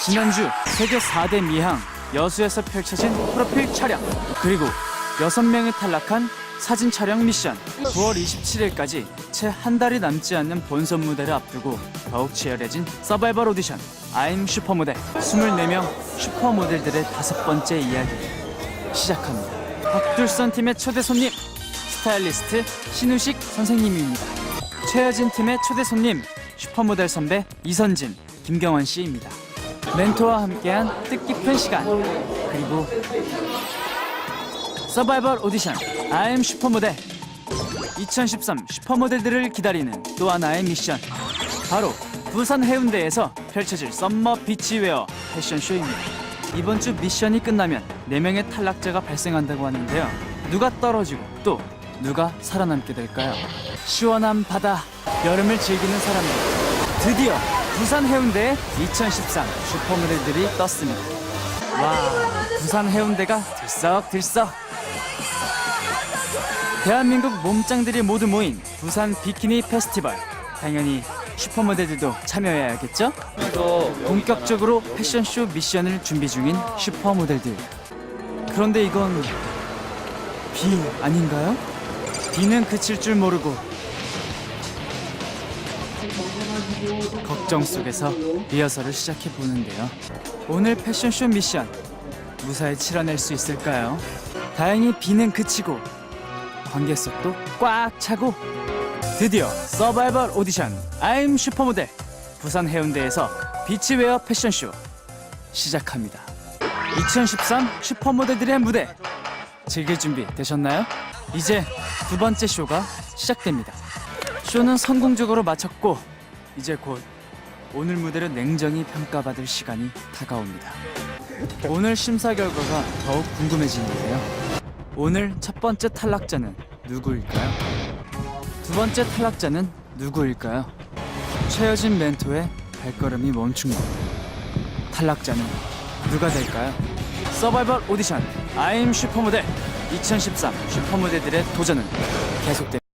지난주 세계 4대 미항 여수에서 펼쳐진 프로필 촬영 그리고 6명이 탈락한 사진 촬영 미션. 9월 27일까지 채 한 달이 남지 않는 본선 무대를 앞두고 더욱 치열해진 서바이벌 오디션 I'm 슈퍼모델 24명 슈퍼모델들의 다섯 번째 이야기 시작합니다. 박둘선 팀의 초대 손님 스타일리스트 신우식 선생님입니다. 최여진 팀의 초대 손님 슈퍼모델 선배 이선진 김경원 씨입니다 멘토와 함께한 뜻깊은 시간. 그리고 서바이벌 오디션 I'm 슈퍼모델. 2013 슈퍼모델들을 기다리는 또 하나의 미션. 바로 부산 해운대에서 펼쳐질 썸머 비치웨어 패션쇼입니다. 이번 주 미션이 끝나면 4명의 탈락자가 발생한다고 하는데요. 누가 떨어지고 또 누가 살아남게 될까요? 시원한 바다 여름을 즐기는 사람들. 드디어 부산 해운대에 2013 슈퍼모델들이 떴습니다 와 부산 해운대가 들썩들썩 대한민국 몸짱들이 모두 모인 부산 비키니 페스티벌 당연히 슈퍼모델들도 참여해야겠죠? 본격적으로 패션쇼 미션을 준비 중인 슈퍼모델들 그런데 이건 비 아닌가요? 비는 그칠 줄 모르고 걱정 속에서 리허설을 시작해 보는데요 오늘 패션쇼 미션 무사히 치러낼 수 있을까요? 다행히 비는 그치고 관객석도 꽉 차고 드디어 서바이벌 오디션 I'm 슈퍼모델 부산 해운대에서 비치웨어 패션쇼 시작합니다 2013 슈퍼모델들의 무대 즐길 준비 되셨나요? 이제 두 번째 쇼가 시작됩니다 쇼는 성공적으로 마쳤고 이제 곧 오늘 무대를 냉정히 평가받을 시간이 다가옵니다 오늘 심사 결과가 더욱 궁금해지는데요 오늘 첫 번째 탈락자는 누구일까요? 두 번째 탈락자는 누구일까요? 최여진 멘토의 발걸음이 멈춘 것. 탈락자는 누가 될까요? 서바이벌 오디션 I'm 슈퍼모델 2013 슈퍼모델들의 도전은 계속됩니다.